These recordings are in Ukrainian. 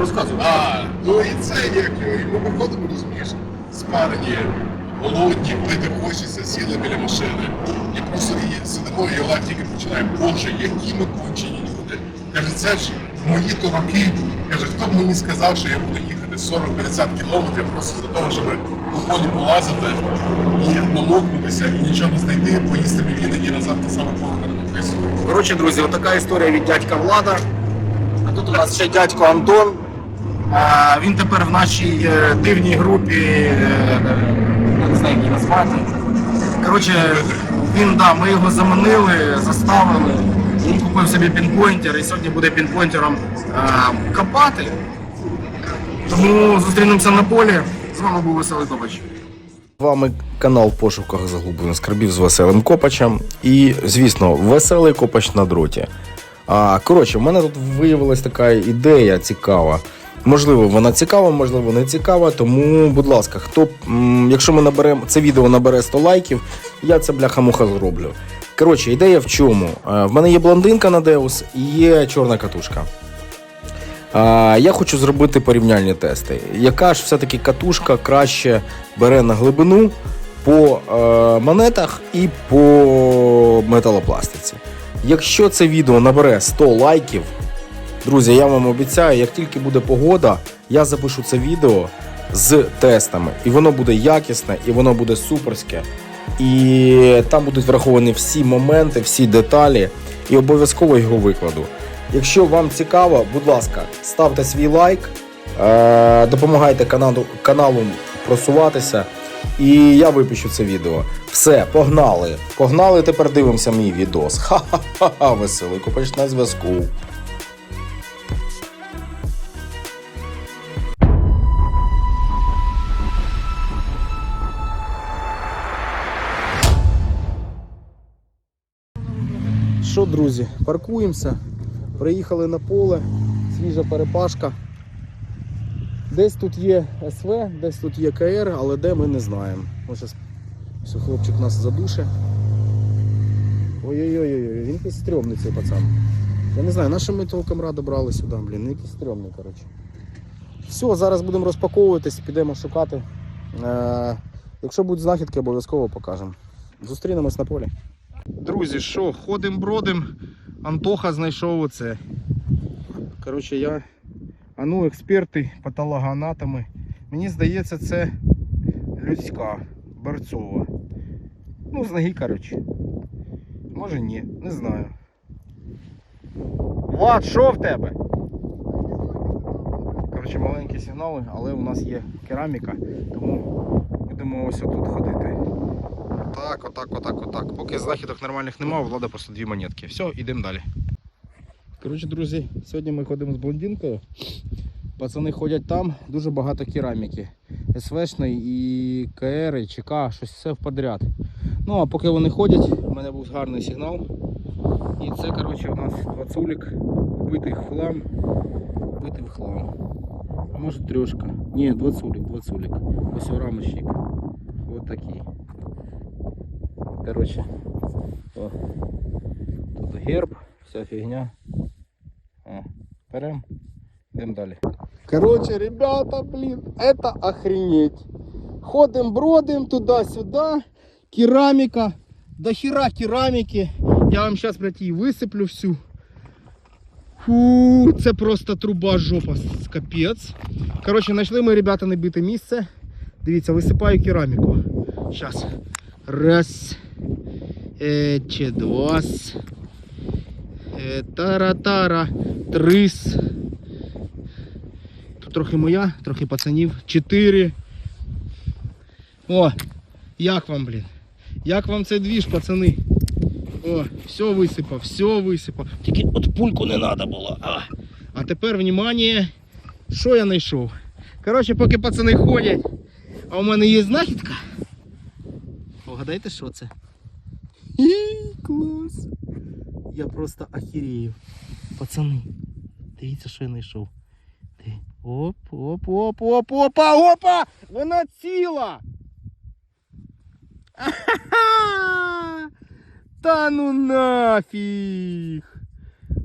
розказуй. А, ну і це як. Ми виходимо, розумієш, спарені, голодні, пити хочеться, сіли біля машини. І просто і сидимо, і тільки починає, боже, які ми кончені люди. Каже, це ж мої то роки. Каже, хто б мені сказав, що я буду їхати 40-50 кілометрів просто для того, щоб по полі полазити і намокнутися, і нічого не знайти, поїсти мівіни і назад те саме похорону. Коротше, друзі, отака історія від дядька Влада. А тут у нас ще дядько Антон. Він тепер в нашій е, дивній групі, е, я не знаю, як назвати. Коротше, він, да, ми його заманили, заставили. Він купив собі пінпойнтер і сьогодні буде пінпойнтером е, копати. Тому зустрінемося на полі. З вами був Веселий Копач. З вами канал в пошуках заглублених скарбів з веселим копачем. І, звісно, веселий копач на дроті. А, коротше, в мене тут виявилась така ідея цікава. Можливо, вона цікава, можливо, не цікава. Тому, будь ласка, хто, якщо ми наберемо це відео набере 100 лайків, я це бляха-муха зроблю. Коротше, ідея в чому? Е, В мене є блондинка на Деус і є чорна катушка. Я хочу зробити порівняльні тести. Яка ж все-таки катушка краще бере на глибину по е, монетах і по металопластиці. Якщо це відео набере 100 лайків, друзі, я вам обіцяю, як тільки буде погода, я запишу це відео з тестами. І воно буде якісне, і воно буде суперське. І там будуть враховані всі моменти, всі деталі, і обов'язково його викладу. Якщо вам цікаво, будь ласка, ставте свій лайк, е, допомагайте каналу, каналу просуватися, і я випущу це відео. Все, погнали! Погнали, тепер дивимося мій відос. Ха-ха-ха, веселий купач на зв'язку. Друзі, паркуємося. Приїхали на поле, свіжа перепашка. Десь тут є СВ, десь тут є КР, але де ми не знаємо. Ось ось хлопчик нас задуше. Ой-ой-ой, він якийсь стрьомний цей пацан. Я не знаю, на що ми толком рада брали сюди, блін, якийсь стрьомний, коротше. Все, зараз будемо розпаковуватись, підемо шукати. Е, якщо будуть знахідки, обов'язково покажемо. Зустрінемось на полі. Друзі, що, ходим бродим. Антоха знайшов оце. Коротше, я. А ну, експерти, патологоанатоми. Мені здається, це людська, борцова. Ну, з ноги, коротше. Може ні, не знаю. Влад, що в тебе? Коротше, маленькі сигнали, але у нас є кераміка, тому будемо ось отут ходити. Отак, отак, отак, отак. Поки знахідок нормальних немає, влада просто дві монетки. Все, йдемо далі. Коротше, друзі, сьогодні ми ходимо з блондинкою. Пацани ходять там, дуже багато кераміки. СВшної і КР, ЧК, щось все в подряд. Ну, а поки вони ходять, у мене був гарний сигнал. І це, коротше, у нас двацулік, вбитий в хлам. Вбитий в хлам. А може трьошка. Ні, двацулік, двацулік. Ось рамочник. Ось такий. Короче, о, тут герб, вся фигня. Берем, идем далі. Короче, ребята, блин, это охренеть. Ходим, бродим туда-сюда. Керамика. До хера керамики. Я вам сейчас, блядь, її висиплю всю. Фу, це просто труба жопа, капець. Короче, знайшли ми, ребята, набите місце. Дивіться, висипаю кераміку. Сейчас. Раз. Е, два. Е, тара-тара. Трис. Тут трохи моя, трохи пацанів. Чотири. О, як вам, блін? Як вам цей двіж, пацани? О, все висипав, все висипав. Тільки от пульку не треба було. А, а тепер, внимание, що я знайшов? Коротше, поки пацани ходять, а у мене є знахідка. Погадайте, що це? Хі, клас. Я просто охерею. Пацани, дивіться, що я знайшов. Ти- Оп, оп, оп, оп, опа, опа! Вона ціла! Ахаха! Та ну нафіг!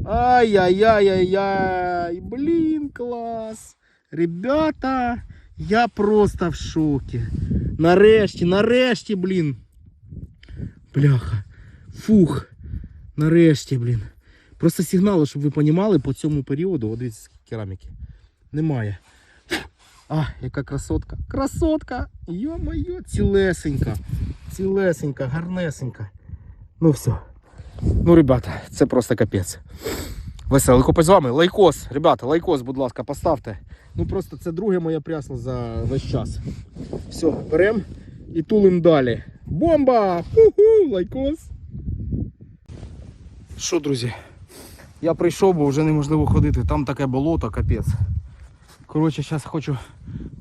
Ай-яй-яй-яй-яй. Блін, клас. Ребята, я просто в шокі. Нарешті, нарешті, блін. Бляха. Фух. Нарешті, блін. Просто сигнали, щоб ви понімали, по цьому періоду, от дивіться, кераміки. Немає. А, яка красотка. Красотка! Йо-моє, цілесенька. Цілесенька, гарнесенька. Ну все. Ну, ребята, це просто капець. Веселий копець з вами. Лайкос, ребята, лайкос, будь ласка, поставте. Ну просто це друге моє прясло за весь час. Все, берем і тулим далі. Бомба! Ху-ху, лайкос. Що, друзі? Я прийшов, бо вже неможливо ходити. Там таке болото, капець. Коротше, зараз хочу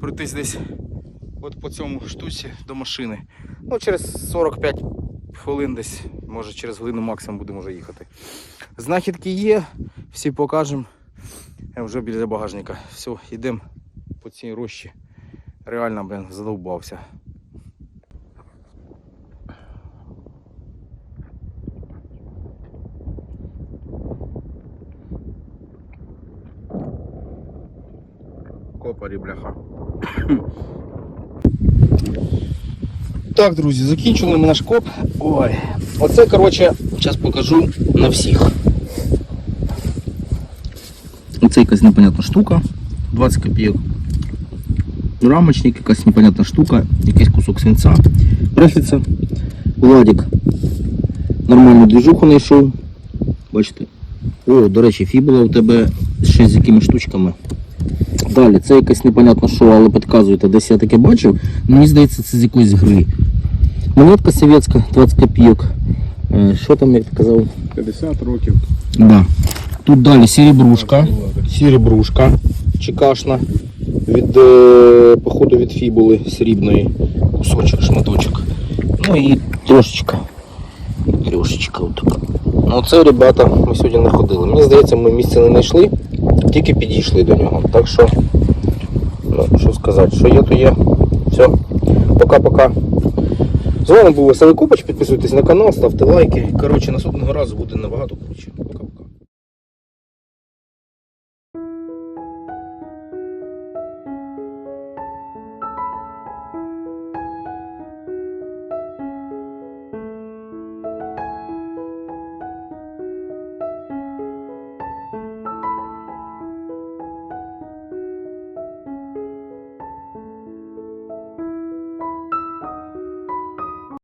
пройтись десь от по цьому штуці до машини. Ну, через 45 хвилин десь, може через годину максимум будемо вже їхати. Знахідки є, всі покажемо. Я вже біля багажника. Все, йдемо по цій рощі. Реально, блин, задовбався. Копарі, бляха. Так, друзі, закінчили ми наш коп. Ой. Оце, коротше, зараз покажу на всіх. Оце якась непонятна штука. 20 копійок. Рамочник, якась непонятна штука, якийсь кусок свинця. Рефіця. Владик. Нормальну движуху знайшов. Бачите? О, до речі, фібула у тебе ще з якими штучками. Далі, це якась непонятна що, але підказуєте, десь я таке бачив. Мені здається, це з якоїсь гри. Монетка совєтська, 20 копійок. Е, Що там, як ти казав? 50 років. Да. Тут далі серебрушка. Серебрушка. Чекашна. Від, е, походу від фібули срібної. Кусочок, шматочок. Ну і трошечка. Трошечка отака. Ну це, ребята, ми сьогодні не ходили. Мені здається, ми місце не знайшли, тільки підійшли до нього. Так що, ну, що сказати, що є, то є. Все. Пока-пока. З вами був Василий Купач. Підписуйтесь на канал, ставте лайки. Коротше, наступного разу буде набагато круче. Пока.